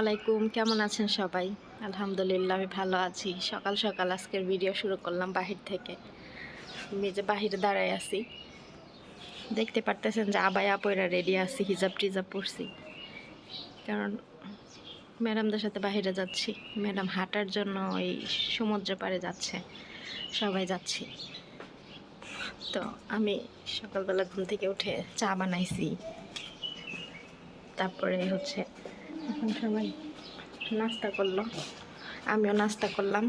আলাইকুম কেমন আছেন সবাই? আলহামদুলিল্লাহ, আমি ভালো আছি। সকাল সকাল আজকের ভিডিও শুরু করলাম বাহির থেকে। আমি যে বাহিরে দাঁড়ায় আছি, দেখতে পারতেছেন যে আবায়া পয়রা রেডি আছি, হিজাব টিজাব পড়ছি কারণ ম্যাডামদের সাথে বাইরে যাচ্ছি। ম্যাডাম হাঁটার জন্য ওই সমুদ্র পাড়ে যাচ্ছে। সবাই যাচ্ছি। তো আমি সকালবেলা ঘুম থেকে উঠে চা বানাইছি। তারপরে হচ্ছে এখন সবাই নাস্তা করল। আমিও নাস্তা করলাম।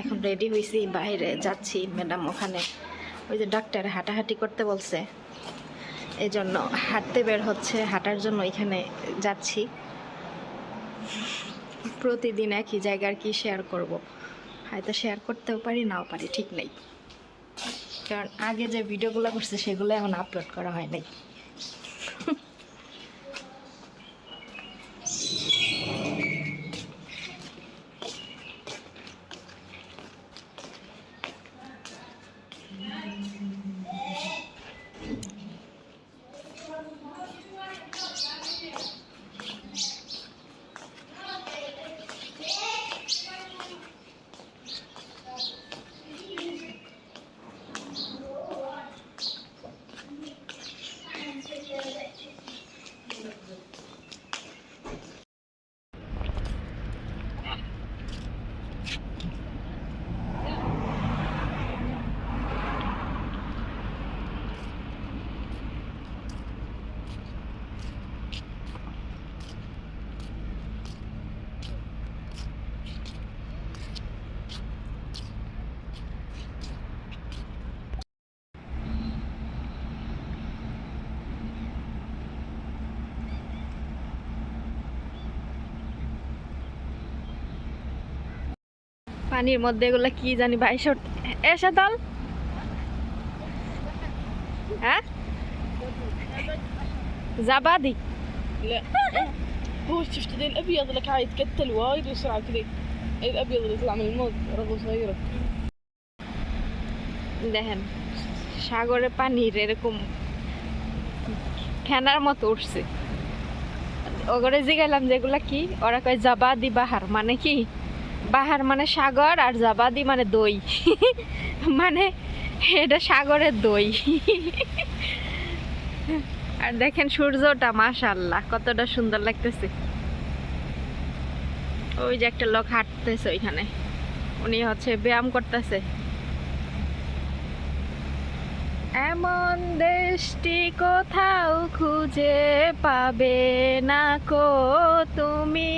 এখন রেডি হয়েছি বাইরে যাচ্ছি ম্যাডাম ওখানে। ওই যে ডাক্তার হাঁটাহাঁটি করতে বলছে। এই জন্য হাঁটতে বের হচ্ছে, হাঁটার জন্য এখানে যাচ্ছি। প্রতিদিন একই জায়গার কি শেয়ার করব। হয়তো শেয়ার করতেও পারি, নাও পারি, ঠিক নেই। কারণ আগে যে ভিডিওগুলো করছে, সেগুলো এখন আপলোড করা হয় নাই। পানির মধ্যে এগুলো কি জানি বাইশ এসে দল হ্যাঁ জাবাদি لا هو شفت ذي الابيض اللي كان يتكتل وايد بسرعه كذي الابيض اللي يطلع من الموت رغوه صغيره দেখেন সাগরে পানির এরকম ফেনার মতো উঠছে ওগরে জিগাইলাম যেগুলা কি ওরা কয় জাবাদি বাহার মানে কি বাহার মানে সাগর আর জাবাদি মানে দই। মানে এটা সাগরের দই। আর দেখেন সূর্যটা মাশাল্লাহ কতটা সুন্দর লাগতেছে। ওই যে একটা লোক হাঁটতেছে ওইখানে। উনি হচ্ছে ব্যায়াম করতেছে। এমন দেশটি কোথাও খুঁজে পাবে না কো তুমি?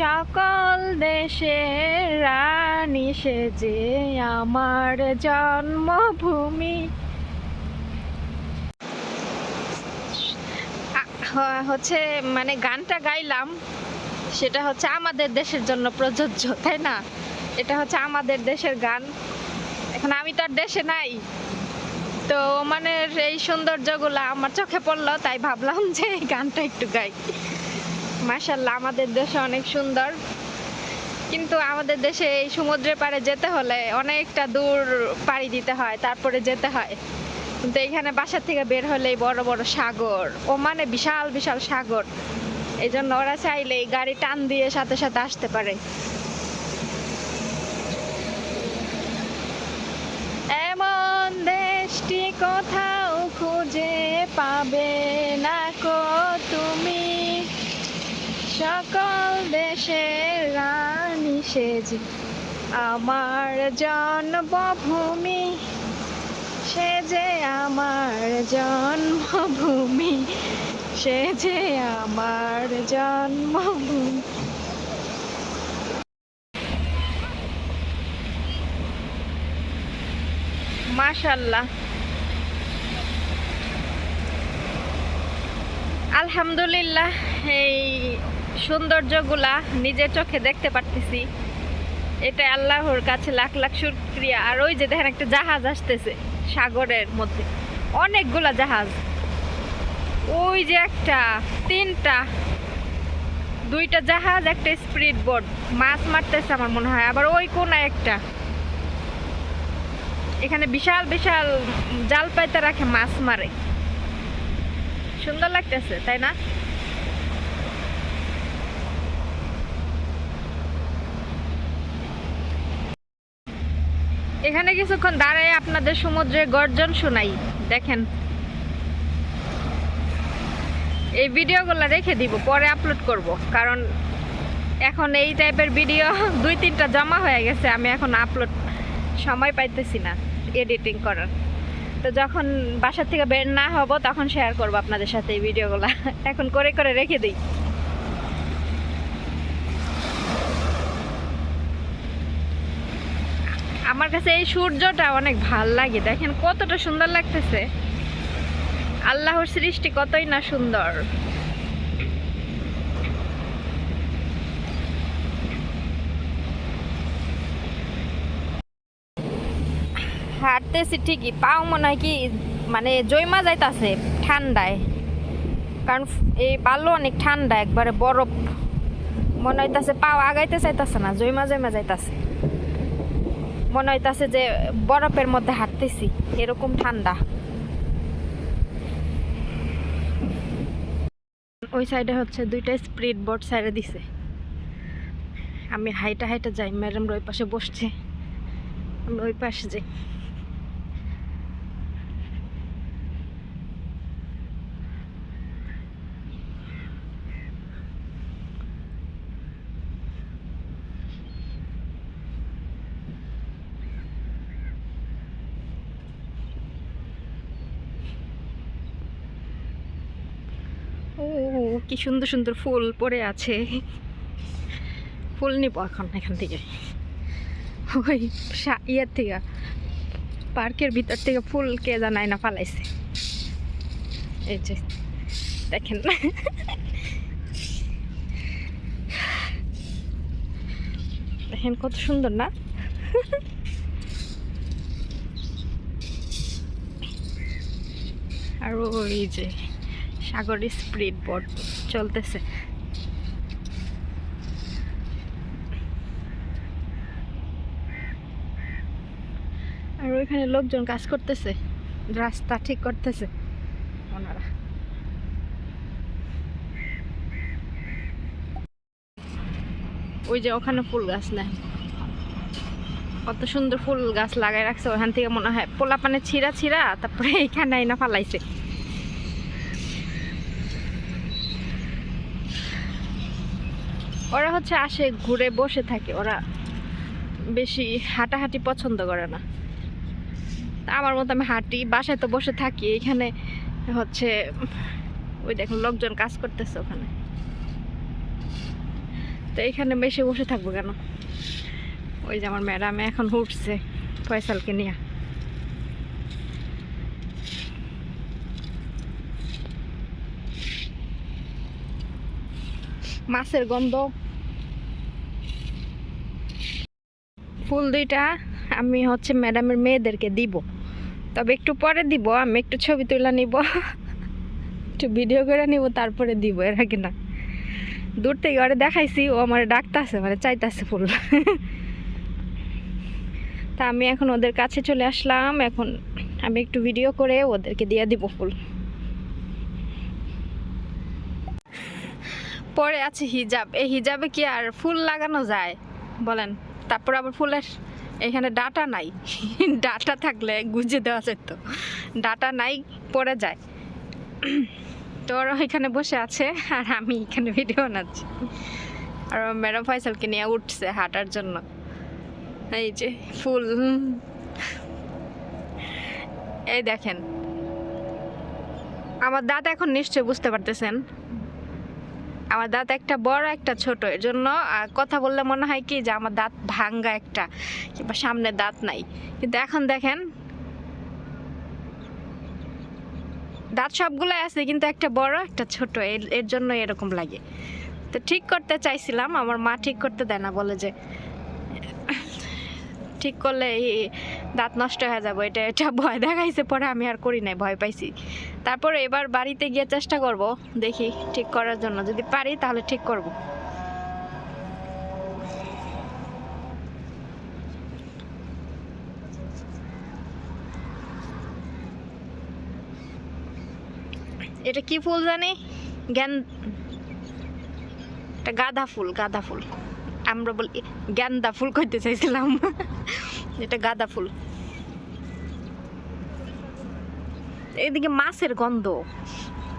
সকল দেশের রানী সেজে আমার জন্মভূমি। হচ্ছে মানে গানটা গাইলাম, সেটা হচ্ছে আমাদের দেশের জন্য প্রযোজ্য, তাই না? এটা হচ্ছে আমাদের দেশের গান। এখন আমি তো আর দেশে নাই। তো মানে এই সৌন্দর্যগুলো আমার চোখে পড়ল, তাই ভাবলাম যে এই গানটা একটু গাই। মাশাল্লাহ আমাদের দেশে অনেক সুন্দর। কিন্তু আমাদের দেশে এই সমুদ্রের পাড়ে যেতে হলে অনেকটা দূর পাড়ি দিতে হয়, তারপরে যেতে হয়। কিন্তু এখানে বাসা থেকে বের হলেই বড় বড় সাগর ও মানে বিশাল বিশাল সাগর। এই জন্য ওরা চাইলে গাড়ি টান দিয়ে সাথে সাথে আসতে পারে। এমন দেশটি কোথাও খুঁজে পাবে না কো? সকল দেশের রানী সেজে। আমার জন্মভূমি সে যে আমার জন্মভূমি সে যে আমার জন্মভূমি। মাশাল্লাহ। আলহামদুলিল্লাহ, এই সৌন্দর্যগুলা নিজের চোখে দেখতে পারতেছি। এটা আল্লাহর কাছে লাখ লাখ শুক্রিয়া। আর ওই যে দেখেন একটা জাহাজ আসতেছে সাগরের মধ্যে। অনেকগুলা জাহাজ। ওই যে একটা, তিনটা, দুইটা জাহাজ, একটা স্পিড বোর্ড মাছ মারতেছে আমার মনে হয়। আবার ওই কোনা একটা। এখানে বিশাল বিশাল জাল পাইতে রাখে মাছ মারে। সুন্দর লাগতেছে, তাই না? এখানে কিছুক্ষণ দাঁড়ায় আপনাদের সমুদ্রের গর্জন শোনাই। দেখেন। এই ভিডিওগুলো রেখে দিব, পরে আপলোড করব, কারণ এখন এই টাইপের ভিডিও দুই, তিনটা জমা হয়ে গেছে, আমি এখন আপলোড সময় পাইতেছি না এডিটিং করার। তো যখন বাসা থেকে বের না হব, তখন শেয়ার করব আপনাদের সাথে এই ভিডিওগুলো। এখন করে করে রেখে দিই। আমার কাছে এই সূর্যটা অনেক ভালো লাগে। দেখেন কতটা সুন্দর লাগতেছে। আল্লাহর সৃষ্টি কতই না সুন্দর। হাঁটতেছি ঠিকই, পাও মনে হয় কি মানে জৈমা যাইতাছে ঠান্ডায়। কারণ এই বালু অনেক ঠান্ডা, একবারে বরফ। মনে হইতাছে পাও আগাইতে চাইতাছে না, জৈমা জৈমা যাইতাছে। মনে হইতাছে যে বরফের মধ্যে হাঁটতেছি, এরকম ঠান্ডা। ওই সাইডে হচ্ছে দুইটা স্প্রিড বোর্ড সাইডে দিছে। আমি হাইটা হাইটা যাই ম্যাডাম ওই পাশে বসছে। আমি ওই পাশে যাই ও কি সুন্দর সুন্দর ফুল পড়ে আছে। ফুল নিব এখন, এখান থেকে। ওই ইয়ের থেকে, পার্কের ভিতর থেকে ফুল কে জানায় না পালাইছে এই যে, দেখেন। দেখেন কত সুন্দর না? আর ওই যে সাগরের স্পিড বোট চলতেছে। আর ওইখানে লোকজন কাজ করতেছে। রাস্তা ঠিক করতেছে ওনারা। ওই যে ওখানে ফুল গাছ নেয় কত সুন্দর ফুল গাছ লাগাই রাখছে। ওখান থেকে মনে হয় পোলা পানে ছিঁড়া ছিঁড়া, তারপরে এইখানে আইনা ফালাইছে। ওরা হচ্ছে আসে, ঘুরে বসে থাকে। ওরা বেশি হাঁটাহাঁটি পছন্দ করে না। আমার মতো আমি হাঁটি, বাসায় তো বসে থাকি। এখানে হচ্ছে, ওই দেখুন, লোকজন কাজ করতেছে ওখানে। তো এখানে বেশি বসে থাকব কেন? ওই যে আমার ম্যাডাম এখন উঠছে ফয়সালকে নিয়ে। মাছের গন্ধ ফুল দুইটা আমি হচ্ছে ম্যাডামের মেয়েদেরকে দিব। তবে একটু পরে দিব, আমি একটু ছবি তুলে নিব। একটু ভিডিও করে নিব, তারপরে দিব, এর আগে না। দূর থেকে ওরে দেখাইছি, ও আমার ডাকতেছে মানে চাইতাছে ফুল। তা আমি এখন ওদের কাছে চলে আসলাম, এখন আমি একটু ভিডিও করে ওদেরকে দিয়ে দিব ফুল। পরে আছে হিজাব। এই হিজাবে কি আর ফুল লাগানো যায়? বলেন। তারপর আবার ফুলের এখানে ডাটা নাই। ডাটা থাকলে গুজে দেওয়া যেত। ডাটা নাই, পড়ে যায়। তো ওরা এখানে বসে আছে, আর আমি এখানে ভিডিও বানাচ্ছি। আর ম্যাডাম ফয়সালকে নিয়ে উঠছে হাঁটার জন্য। এই যে ফুল। এই দেখেন। আমার দাঁত এখন নিশ্চয়ই বুঝতে পারতেছেন। আমার দাঁত একটা বড়, একটা ছোট। এর জন্য কথা বললে মনে হয় কি যে আমার দাঁত ভাঙ্গা একটা, কিংবা সামনে দাঁত নাই। কিন্তু এখন দেখেন, দাঁত সবগুলো আছে, কিন্তু একটা বড়, একটা ছোট। এর জন্য এরকম লাগে। তো ঠিক করতে চাইছিলাম, আমার মা ঠিক করতে দেয় না, বলে যে ঠিক করলে দাঁত নষ্ট হয়ে যাব। এটা এটা ভয় দেখাইছে, পরে আমি আর করি নাই, ভয় পাইছি। তারপরে এবার বাড়িতে গিয়ে চেষ্টা করব, দেখি ঠিক করার জন্য। যদি পারি তাহলে ঠিক করব। এটা কি ফুল জানি? জ্ঞান এটা গাঁদা ফুল গাঁদা ফুল। আমরা বলি গেন্দা ফুল করতে চাইছিলাম। এটা গাঁদা ফুল। এদিকে মাছের গন্ধ।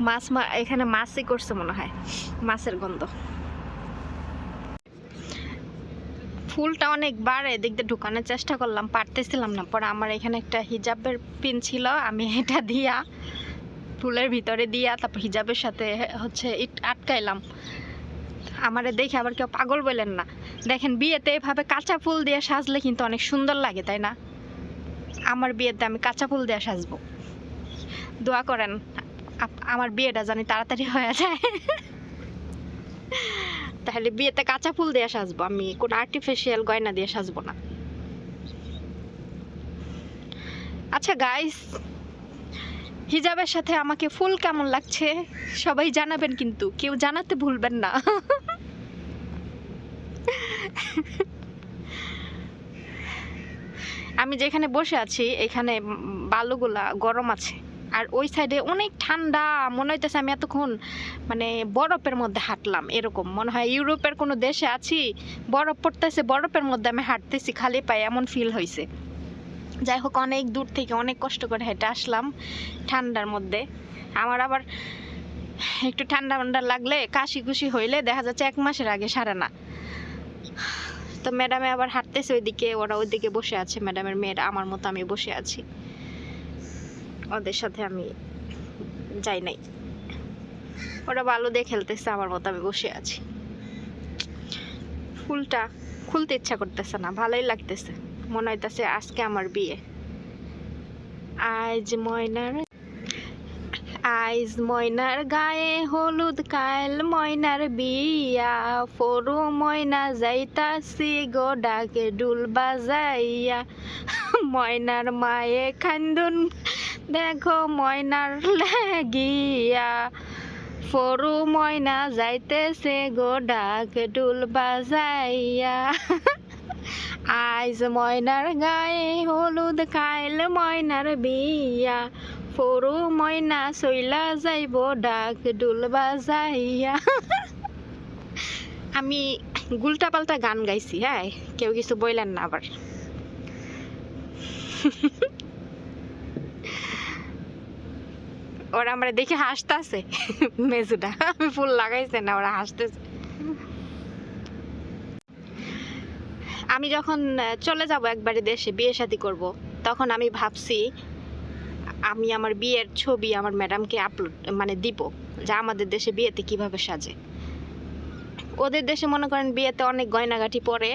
মাছ এখানে মাছই করছে মনে হয়। মাছের গন্ধ। ফুলটা অনেক বাড়ে দিয়ে ঢুকানোর চেষ্টা করলাম, পারতেছিলাম না। পরে আমার এখানে একটা হিজাবের পিন ছিল, আমি এটা দিয়া, ফুলের ভিতরে দিয়া, তারপর হিজাবের সাথে হচ্ছে আটকাইলাম। আমারে দেখে আবার কেউ পাগল বলেন না। দেখেন বিয়েতে এভাবে কাঁচা ফুল দিয়ে সাজলে কিন্তু অনেক সুন্দর লাগে, তাই না? আমার বিয়েতে আমি কাঁচা ফুল দিয়ে সাজবো। দোয়া করেন আমার বিয়েটা জানি তাড়াতাড়ি হয়ে যায়। তাহলে বিয়েতে কাঁচা ফুল দিয়ে সাজবো, আমি কোনো আর্টিফিশিয়াল গয়না দিয়ে সাজবো না। আচ্ছা গাইস হিজাবের সাথে আমাকে ফুল কেমন লাগছে? সবাই জানাবেন কিন্তু, কেউ জানাতে ভুলবেন না। আমি যেখানে বসে আছি, এখানে বালুগুলা গরম আছে। আর ওই সাইডে অনেক ঠান্ডা, মনে হইতেছে আমি এতক্ষণ মানে বরফের মধ্যে হাঁটলাম, এরকম। মনে হয় ইউরোপের কোনো দেশে আছি, বরফ পড়তেছে, বরফের মধ্যে আমি হাঁটতেছি, খালি পায়ে, এমন ফিল হয়েছে যাই হোক, অনেক দূর থেকে অনেক কষ্ট করে হেঁটে আসলাম ঠান্ডার মধ্যে। আমার আবার একটু ঠান্ডা ঠান্ডা লাগলে কাশি কুশি হইলে দেখা যাচ্ছে এক মাসের আগে সারে না। তো ম্যাডামে আবার হাঁটতেছে ওইদিকে, ওরা ওইদিকে বসে আছে। ম্যাডামের মেয়েরা আমার মতো আমি বসে আছি। ওদের সাথে আমি যাই নাই। ওরা ভালো দিয়ে খেলতেছে, আমার মতো আমি বসে আছি। ফুলটা খুলতে ইচ্ছা করতেছে না, ভালোই লাগতেছে। মনে হইতাছে আজকে আমার বিয়ে। আজ ময়নার আইজ ময়নার গায়ে হলুদ, কাল ময়নার বিয়া। ফরু ময়না যাইতাছি গো ডাকে ডুল বাজাইয়া। ময়নার মায়ে খান্দুন, দেখো ময়নার লাগিয়া। ফরু ময়না যাইতেছে গো ডাকে ডুল বাজাইয়া। আইজ ময়নার গায়ে হলুদ খাইল ময়নার বিয়া। ফরু ময়না সইলা যাইব ডাক ডুল বাজাইয়া। আমি গুলটা পাল্টা গান গাইছি হ্যাঁ? কেউ কিছু বললেন না আবার। ওরা আমরা দেখে হাসতেছে মেজুটা আমি ফুল লাগাইছে না, ওরা হাসতেছে। আমি যখন চলে যাব একবারে দেশে বিয়ে শাদী করব, তখন আমি ভাবছি, আমি আমার বিয়ের ছবি আমার ম্যাডামকে আপলোড মানে দিব, যা আমাদের দেশে বিয়েতে কীভাবে সাজে। ওদের দেশে মনে করেন বিয়েতে অনেক গয়নাগাটি পরে,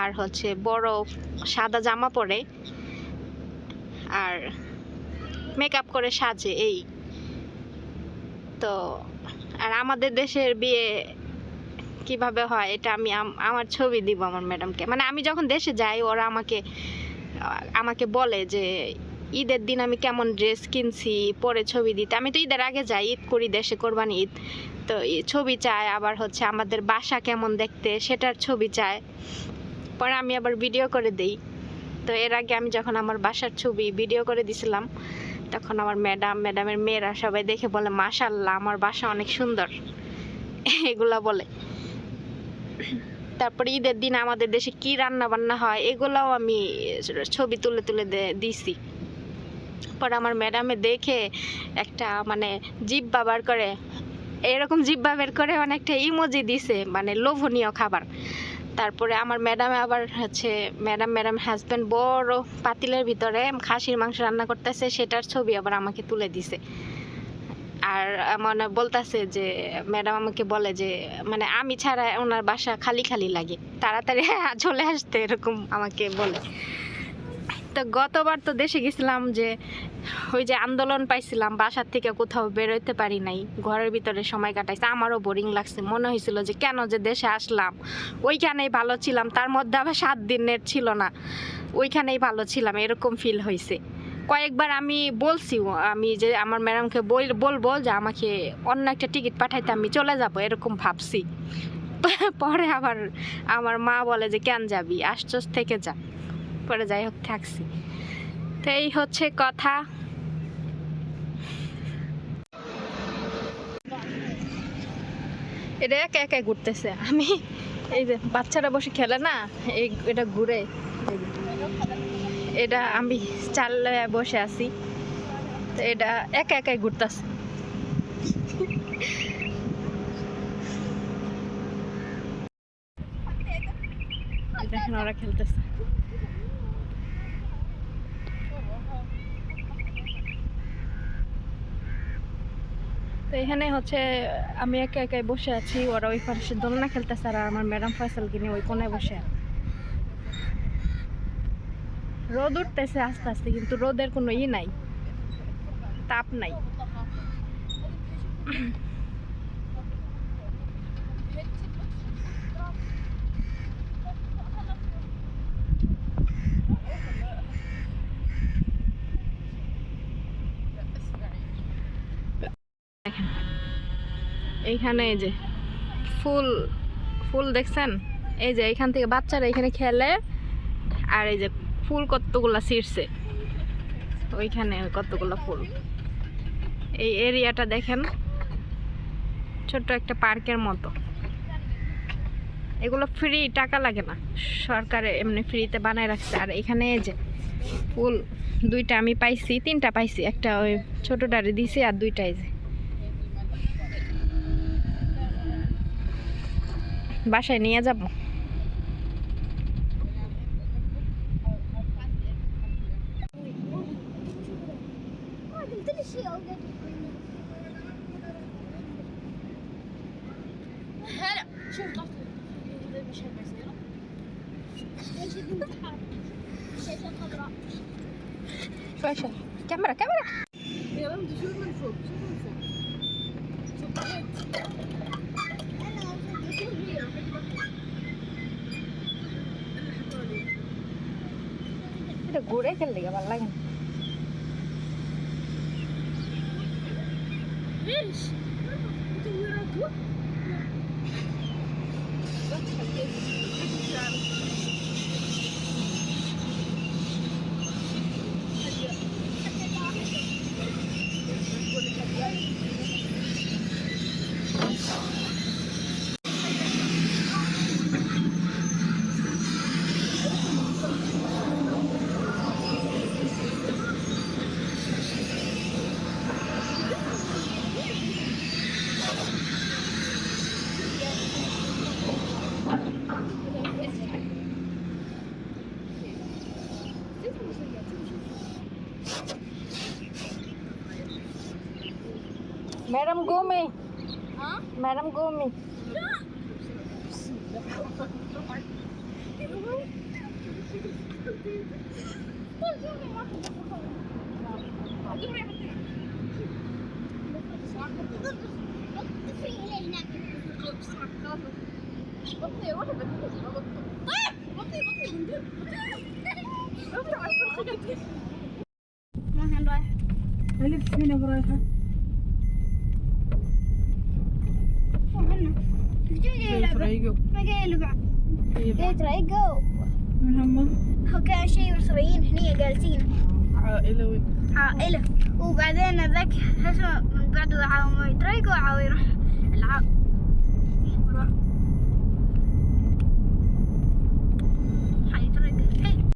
আর হচ্ছে বড় সাদা জামা পরে, আর মেকআপ করে সাজে এই। তো, আর আমাদের দেশের বিয়ে কীভাবে হয়, এটা আমি আমার ছবি দিব আমার ম্যাডামকে। মানে আমি যখন দেশে যাই, ওরা আমাকে আমাকে বলে যে, ঈদের দিন আমি কেমন ড্রেস কিনছি, পরে ছবি দিতে। আমি তো ঈদের আগে যাই, ঈদ করি, দেশে কোরবানি ঈদ। তো ছবি চায় আবার হচ্ছে আমাদের বাসা কেমন দেখতে, সেটার ছবি চায় পরে আমি আবার ভিডিও করে দেই। তো এর আগে আমি যখন আমার বাসার ছবি ভিডিও করে দিছিলাম, তখন আমার ম্যাডাম, ম্যাডামের মেয়েরা সবাই দেখে বলে মাশাল্লাহ আমার বাসা অনেক সুন্দর। এগুলা বলে। তারপরে ঈদের দিন আমাদের দেশে কি রান্না বান্না হয়, এগুলাও আমি ছবি তুলে তুলে দিছি। পরে আমার ম্যাডামে দেখে একটা মানে জিব্বা বার করে, এরকম জিব্বা বের করে অনেকটা ইমোজি দিছে মানে লোভনীয় খাবার। তারপরে আমার ম্যাডামে আবার হচ্ছে, ম্যাডাম ম্যাডাম হাজব্যান্ড বড় পাতিলের ভিতরে খাসির মাংস রান্না করতেছে, সেটার ছবি আবার আমাকে তুলে দিছে। আর মানে বলতাছে যে, ম্যাডাম আমাকে বলে যে মানে আমি ছাড়া ওনার বাসা খালি খালি লাগে। তাড়াতাড়ি চলে আসতে এরকম আমাকে বলে। তো গতবার তো দেশে গেছিলাম যে, ওই যে আন্দোলন পাইছিলাম, বাসার থেকে কোথাও বেরোতে পারি নাই, ঘরের ভিতরে সময় কাটাইছে, আমারও বোরিং লাগছে। মনে হয়েছিল যে, কেন যে দেশে আসলাম? ওইখানেই ভালো ছিলাম, তার মধ্যে আবার সাত দিনের ছিল না, ওইখানেই ভালো ছিলাম, এরকম ফিল হয়েছে কয়েকবার আমি বলছি আমি যে আমার ম্যাডামকে বল- বলব যে আমাকে অন্য একটা টিকিট পাঠাইতে আমি চলে যাব, এরকম ভাবছি। পরে আবার আমার মা বলে যে, কেন যাবি? আশ্চর্য থেকে যা। পরে যাই হোক, থাকছি। তো এই হচ্ছে কথা। এটা একা একা ঘুরতেছে। আমি এই যে বাচ্চারা বসে খেলে না, এই, এটা ঘুরে। এটা আমি চালে বসে আছি। তো এটা একা একাই ঘুরতেছে। দেখেন ওরা খেলতেছে। তো এখানে হচ্ছে আমি একা একাই বসে আছি, ওরা ওই পাশে দোলনা খেলতেছে আর আমার ম্যাডাম ফয়সালকে কিনে ওই কোনায় বসে। আছে। রোদ উঠতেছে আস্তে আস্তে, কিন্তু রোদের কোনো ই নাই, তাপ নাই। এইখানে এই যে ফুল ফুল দেখছেন? এই যে এখান থেকে বাচ্চারা এখানে খেলে, আর এই যে ফুল কতগুলা ছিঁড়ছে? ওইখানে কতগুলো ফুল? এই এরিয়াটা দেখেন। ছোট্ট একটা পার্কের মতো। এগুলো ফ্রি, টাকা লাগে না। সরকারে এমনি ফ্রিতে বানায় রাখছে। আর এখানে যে ফুল, দুইটা আমি পাইছি, তিনটা পাইছি। একটা ওই ছোটোটারে দিছি আর দুইটা এই যে। বাসায় নিয়ে যাব। এটা ঘুরে খেললে ভালো লাগে না। قومي ها مدام قومي بطي روحي بطي بطي بطي بطي افتح الفرخه قلت أنا رايحه الف فين رايحة؟ يتريقوا ما يلعب يتريقوا من هم؟ هو كان شيء مصريين هني جالسين. عائلة وين؟ عائلة. وبعدين ذاك اسمه من بعد عاوم يتريقوا عاو يروح العاب